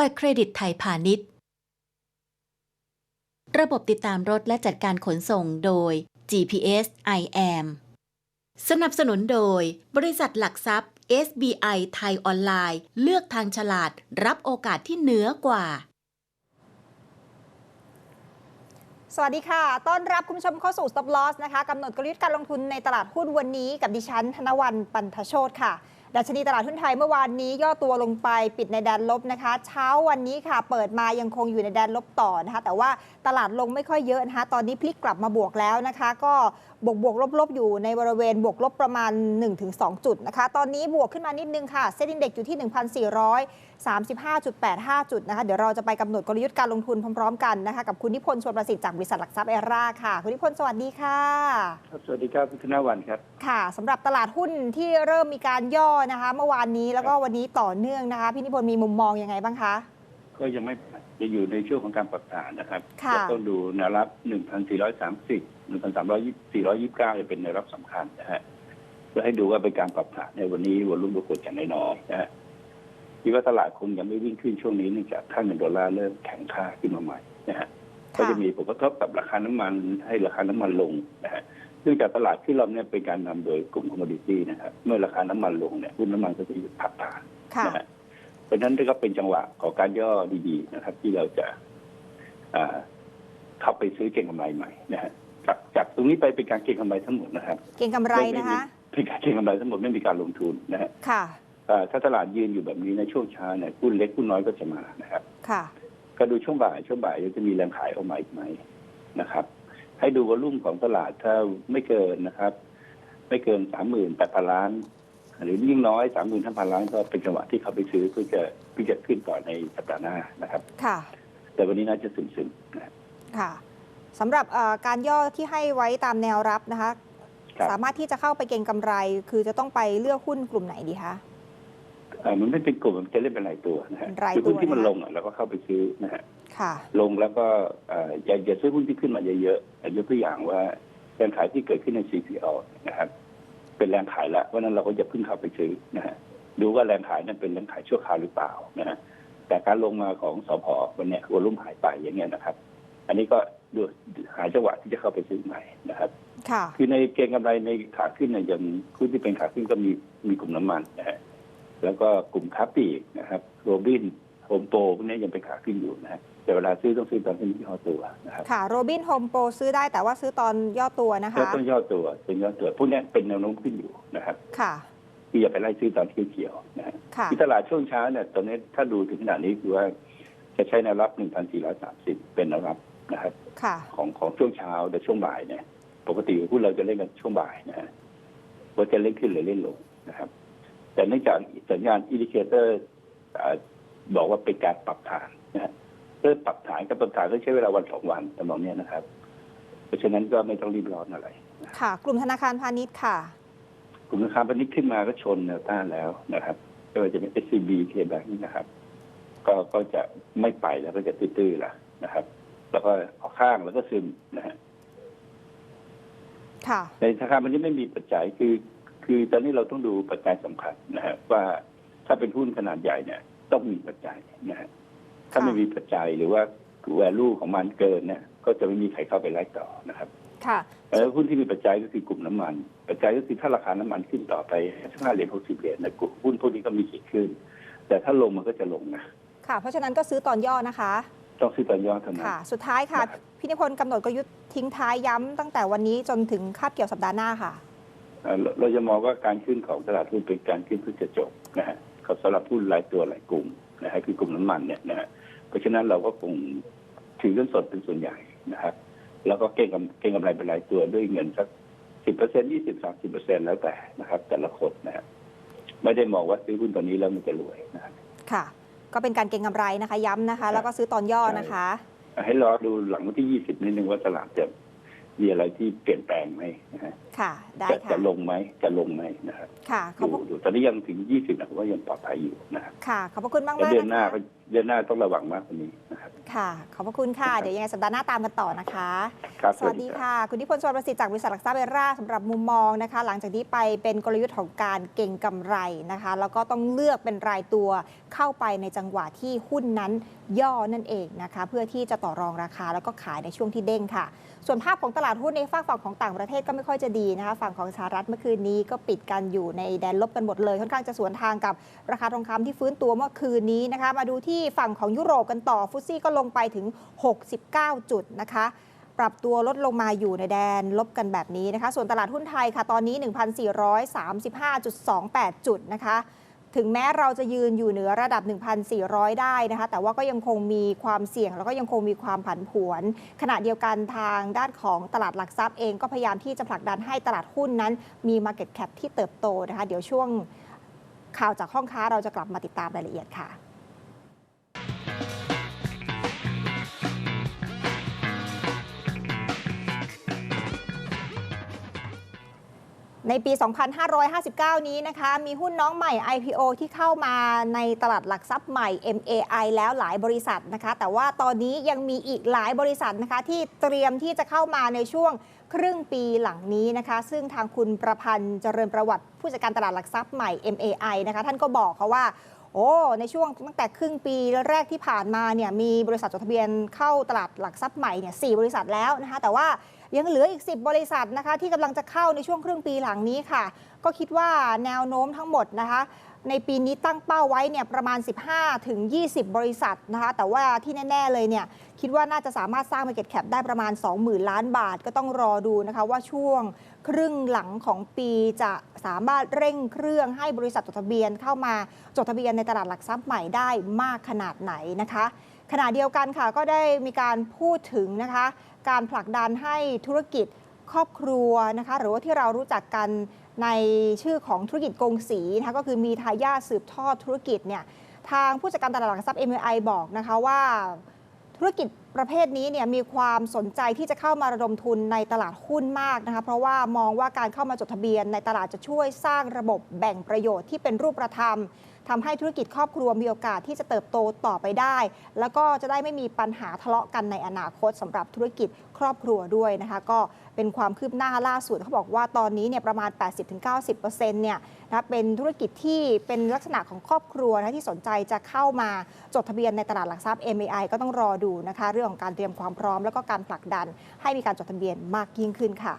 บัตรเครดิตไทยพาณิชย์ ระบบติดตามรถและจัดการขนส่งโดย GPS IAM สนับสนุนโดย บริษัทหลักทรัพย์ SBI ไทยออนไลน์ เลือกทางฉลาดรับโอกาสที่เหนือกว่า สวัสดีค่ะ ต้อนรับคุณผู้ชมเข้าสู่ Stop Loss นะคะกำหนดกลยุทธ์การลงทุนในตลาดหุ้นวันนี้กับดิฉัน ธนวันปันทโชตค่ะ ดัชนีตลาดหุ้นไทยเมื่อวานนี้ย่อตัวลงไปปิดในแดนลบนะคะ เช้าวันนี้ค่ะ เปิดมายังคงอยู่ในแดนลบต่อนะคะ แต่ว่าตลาดลงไม่ค่อยเยอะนะคะ ตอนนี้พลิกกลับมาบวกแล้วนะคะ ก็บวกบวกลบลบๆอยู่ในบริเวณบวกลบประมาณ 1-2 จุดนะคะ ตอนนี้บวกขึ้นมานิดนึงค่ะเซ็นดินเด็กอยู่ที่ 1,435.85 จุดนะคะเดี๋ยวเราจะไปกำหนดกลยุทธ์การลงทุนพร้อมๆกันนะคะกับคุณนิพนธ์ชวนประสิทธิ์จากบริษัทหลักทรัพย์เอราค่ะ คุณนิพนธ์สวัสดีค่ะครับสวัสดีครับคุณธนวันครับค่ะสำหรับตลาดหุ้นที่เริ่มมีการย่อนะคะ เมื่อวานนี้แล้วก็วันนี้ต่อเนื่องนะคะพี่นิพนธ์มีมุมมองยังไงบ้างคะก็ยังไม่จะอยู่ในช่วงของการปรับฐานนะครับค่ะจะต้องดูแนวรับ 1,430 1,329จะเป็นแนวรับสำคัญนะฮะเพื่อให้ดูว่าเป็นการปรับฐานในวันนี้วอลุ่มปรากฏอย่างน้อยๆนะฮะ คิดว่าตลาดคงยังไม่วิ่งขึ้นช่วงนี้เนื่องจากค่าเงินดอลลาร์เริ่มแข็งค่าขึ้นมาใหม่นะฮะก็จะมีผลกระทบกับราคาน้ำมันให้ราคาน้ำมันลงนะฮะเนื่องจากตลาดที่เราเนี่ยเป็นการนำโดยกลุ่มคอมมดิตี้นะครับเมื่อราคาน้ำมันลงเนี่ยหุ้นน้ำมันก็จะหยุดพักฐานค่ะนะฮะเพราะฉะนั้นก็เป็นจังหวะของการย่อดีๆนะครับ ที่เราจะอ่าเข้าไปซื้อเก็งกำไรใหม่นะฮะจากจากตรงนี้ไปเป็นการเก็งกำไรทั้งหมดนะครับ เก่งกำไรนะคะเป็นการเก็งกำไรทั้งหมดไม่มีการลงทุนนะฮะค่ะอ่า ถ้าตลาดยืนอยู่แบบนี้ในช่วงเช้าเนี่ยหุ้นเล็กหุ้นน้อยก็จะมานะครับ ค่ะ ก็ดูช่วงบ่ายช่วงบ่ายจะมีแรงขายออกมาอีกไหมนะครับ ให้ดูวอลุ่มของตลาดถ้าไม่เกินนะครับ ไม่เกินสามหมื่นแปดพันล้าน หรือยิ่งน้อยสามหมื่นห้าพันล้านก็เป็นจังหวะที่เขาไปซื้อเพื่อจะเพื่อจะขึ้นต่อในสัปดาห์หน้านะครับ ค่ะ แต่วันนี้น่าจะซึมๆนะค่ะสำหรับเอ่อการย่อที่ให้ไว้ตามแนวรับนะคะครับสามารถที่จะเข้าไปเก็งกำไร คือจะต้องไปเลือกหุ้นกลุ่มไหนดีคะเอ่อ มันไม่เป็นกลุ่มมันจะเล่นเป็นรายตัวนะฮะเป็นรายคือหุ้นตัวที่มันนะคะลงอะเราก็เข้าไปซื้อนะฮะค่ะลงแล้วก็เอ่ออย่าอย่าซื้อหุ้นที่ขึ้นมาเยอะๆยกตัวอย่างว่าแรงขายที่เกิดขึ้นใน CPO นะครับ เป็นแรงขายแล้วเพราะฉะนั้นเราก็จะพึ่งเข้าไปซื้อนะฮะดูว่าแรงขายนั้นเป็นแรงขายชั่วคราวหรือเปล่านะฮะแต่การลงมาของสพวันเนี้ยวอลุ่มหายไปอย่างเงี้ยนะครับ อันนี้ก็ดูหาจังหวะที่จะเข้าไปซื้อใหม่นะครับค่ะคือในเกณฑ์กำไรในขาขึ้นเนี่ยยังหุ้นที่เป็นขาขึ้นก็มีมีกลุ่มน้ำมันนะฮะ แล้วก็กลุ่มค้าปลีกนะครับโรบินโฮมโปรพวกนี้ยังเป็นขาขึ้นอยู่นะฮะแต่เวลาซื้อต้องซื้อตอนที่ย่อตัวนะครับค่ะโรบินโฮมโปรซื้อได้แต่ว่าซื้อตอนย่อตัวนะแล้วคะต้องย่อตัวเป็นย่อตัวพวกนี้เป็นแนวโน้มขึ้นอยู่นะครับ ค่ะที่อย่าไปไล่ซื้อตอนที่เขียวๆนะฮะค่ะที่ตลาดช่วงเช้าเนี่ยตอนนี้ถ้าดูถึงขนาดนี้คือว่าจะใช้แนวรับ 1,430 เป็นแนวรับนะครับค่ะของของช่วงเช้าแต่ช่วงบ่ายเนี่ย ปกติหุ้นเราจะเล่นกันช่วงบ่ายนะฮะว่าจะเล่นขึ้นหรือเล่นลงนะครับ แต่เนื่องจากสัญญาณอินดิเคเตอร์บอกว่าเป็นการปรับฐานนะฮะเริ่มปรับฐานกับปรับฐานก็ใช้เวลาวันสองวันตำนองเนี้ยนะครับ เพราะฉะนั้นก็ไม่ต้องรีบร้อนอะไร ค่ะ กลุ่มธนาคารพาณิชย์ค่ะ กลุ่มธนาคารพาณิชย์ขึ้นมาก็ชนแนวต้านแล้วนะครับไม่ว่าจะเป็น SCB K Bank นี่นะครับ ก็ก็จะไม่ไปแล้วก็จะตื้อๆละนะครับ แล้วก็ออกข้างแล้วก็ซึมนะฮะค่ะในธนาคารมันยังไม่มีปัจจัยคือ คือตอนนี้เราต้องดูปัจจัยสำคัญนะฮะว่าถ้าเป็นหุ้นขนาดใหญ่เนี่ยต้องมีปัจจัยนะฮะถ้าไม่มีปัจจัยหรือว่า value ของมันเกินเนี่ยก็จะไม่มีใครเข้าไปไล่ต่อนะครับค่ะแล้วหุ้นที่มีปัจจัยก็คือกลุ่มน้ำมัน ปัจจัยก็คือถ้าราคาน้ำมันขึ้นต่อไปห้าเหรียญหกสิบเหรียญนะกลุ่มหุ้นพวกนี้ก็มีสิทธิ์ขึ้น แต่ถ้าลงมันก็จะลงนะค่ะ เพราะฉะนั้นก็ซื้อตอนย่อนะคะต้องซื้อตอนย่อเท่านั้นค่ะ สุดท้ายค่ะนะครับพี่นิพนธ์กำหนดกลยุทธ์ทิ้งท้ายย้ำตั้งแต่วันนี้จนถึงคาบเกี่ยวสัปดาห์หน้าค่ะ เอ่อเราเราจะมองว่าการขึ้นของตลาดหุ้นเป็นการขึ้นเพื่อจะจบนะฮะเขาสำหรับหุ้นรายตัวรายกลุ่มนะฮะคือกลุ่มน้ำมันเนี่ยนะฮะเพราะฉะนั้นเราก็คงถือเงินสดเป็นส่วนใหญ่นะครับ แล้วก็เก็งกำเก็งกำไรเป็นรายตัวด้วยเงินสักสิบเปอร์เซ็นยี่สิบสามสิบเปอร์เซ็นแล้วแต่นะครับ แต่ละคนนะฮะไม่ได้มองว่าซื้อหุ้นตัวนี้แล้วมันจะรวยนะครับค่ะ ก็เป็นการเก็งกำไรนะคะ ย้ำนะคะ แล้วก็ซื้อตอนย่อนะคะ ให้รอดูหลังวันที่ยี่สิบนิดนึงว่าตลาดจะ มีอะไรที่เปลี่ยนแปลงไหมนะฮะค่ะได้จะค่ะจะลงไหมจะลงไหมนะครับค่ะขอบดูพระดูตอนนี้ยังถึงยี่สิบนะผมว่ายังปลอดภัยอยู่นะครับค่ะขอบพระคุณมากแล้วมากเดือนหน้านะคะก็เดือนหน้าต้องระวังมากกว่านี้นะ ครับค่ะ ขอบพระคุณค่ะครับเดี๋ยวยังไงสัปดาห์หน้าตามกันต่อนะคะ ครับสวัสดีค่ะ คุณนิพนธ์สวนประสิทธิ์จากบริษัทหลักทรัพย์เอร่าสำหรับมุมมองนะคะ หลังจากนี้ไปเป็นกลยุทธ์ของการเก่งกำไรนะคะ แล้วก็ต้องเลือกเป็นรายตัวเข้าไปในจังหวะที่หุ้นนั้นย่อนั่นเองนะคะ เพื่อที่จะต่อรองราคาแล้วก็ขายในช่วงที่เด้งค่ะ ส่วนภาพของตลาดหุ้นในฝั่งฝั่งของต่างประเทศก็ไม่ค่อยจะดีนะคะ ฝั่งของสหรัฐเมื่อคืนนี้ก็ปิดกันอยู่ในแดนลบกันหมดเลย ค่อนข้างจะสวนทางกับราคาทองคำที่ฟื้นตัวเมื่อคืนนี้นะคะ มาดูที่ฝั่งของยุโรปกันต่อฟุตซี่ก็ลงไปถึง 69 จุดนะคะปรับตัวลดลงมาอยู่ในแดนลบกันแบบนี้นะคะ ส่วนตลาดหุ้นไทยค่ะ ตอนนี้ 1,435.28 จุดนะคะ ถึงแม้เราจะยืนอยู่เหนือระดับ 1,400 ได้นะคะ แต่ว่าก็ยังคงมีความเสี่ยง แล้วก็ยังคงมีความผันผวน ขณะเดียวกันทางด้านของตลาดหลักทรัพย์เองก็พยายามที่จะผลักดันให้ตลาดหุ้นนั้น มี Market Cap ที่เติบโตนะคะ เดี๋ยวช่วงข่าวจากห้องค้าเราจะกลับมาติดตามรายละเอียดค่ะ ในปี 2559 นี้นะคะ มีหุ้นน้องใหม่ IPO ที่เข้ามาในตลาดหลักทรัพย์ใหม่ MAI แล้วหลายบริษัทนะคะ แต่ว่าตอนนี้ยังมีอีกหลายบริษัทนะคะ ที่เตรียมที่จะเข้ามาในช่วงครึ่งปีหลังนี้นะคะ ซึ่งทางคุณประพันธ์เจริญประวัติผู้จัดการตลาดหลักทรัพย์ใหม่ MAI นะคะ ท่านก็บอกเขาว่าโอ้ในช่วงตั้งแต่ครึ่งปีแรกที่ผ่านมาเนี่ยมีบริษัทจดทะเบียนเข้าตลาดหลักทรัพย์ใหม่เนี่ยสบริษัทแล้วนะคะแต่ว่า ยังเหลืออีก 10 บริษัทนะคะที่กำลังจะเข้าในช่วงครึ่งปีหลังนี้ค่ะ ก็คิดว่าแนวโน้มทั้งหมดนะคะในปีนี้ตั้งเป้าไว้เนี่ยประมาณ 15 ถึง 20 บริษัทนะคะแต่ว่าที่แน่ ๆ เลยเนี่ยคิดว่าน่าจะสามารถสร้าง Market Cap ได้ประมาณ 20,000 ล้านบาท ก็ต้องรอดูนะคะว่าช่วงครึ่งหลังของปีจะสามารถเร่งเครื่องให้บริษัทจดทะเบียนเข้ามาจดทะเบียนในตลาดหลักทรัพย์ใหม่ได้มากขนาดไหนนะคะ ขณะเดียวกันค่ะก็ได้มีการพูดถึงนะคะการผลักดันให้ธุรกิจครอบครัวนะคะหรือว่าที่เรารู้จักกันในชื่อของธุรกิจกงสีนะคะก็คือมีทายาทสืบทอดธุรกิจเนี่ยทางผู้จัดการตลาดหลักทรัพย์ MI บอกนะคะว่าธุรกิจ ประเภทนี้เนี่ยมีความสนใจที่จะเข้ามาระดมทุนในตลาดหุ้นมากนะคะเพราะว่ามองว่าการเข้ามาจดทะเบียนในตลาดจะช่วยสร้างระบบแบ่งประโยชน์ที่เป็นรูปธรรมทำให้ธุรกิจครอบครัวมีโอกาสที่จะเติบโตต่อไปได้ แล้วก็จะได้ไม่มีปัญหาทะเลาะกันในอนาคตสำหรับธุรกิจครอบครัวด้วยนะคะ ก็เป็นความคืบหน้าล่าสุดเขาบอกว่าตอนนี้เนี่ยประมาณ 80-90%เนี่ยนะเป็นธุรกิจที่เป็นลักษณะของครอบครัวนะที่สนใจจะเข้ามาจดทะเบียนในตลาดหลักทรัพย์ MAI ก็ต้องรอดูนะคะรื่องของการเตรียมความพร้อม แล้วก็การผลักดันให้มีการจดทะเบียนมากยิ่งขึ้นค่ะ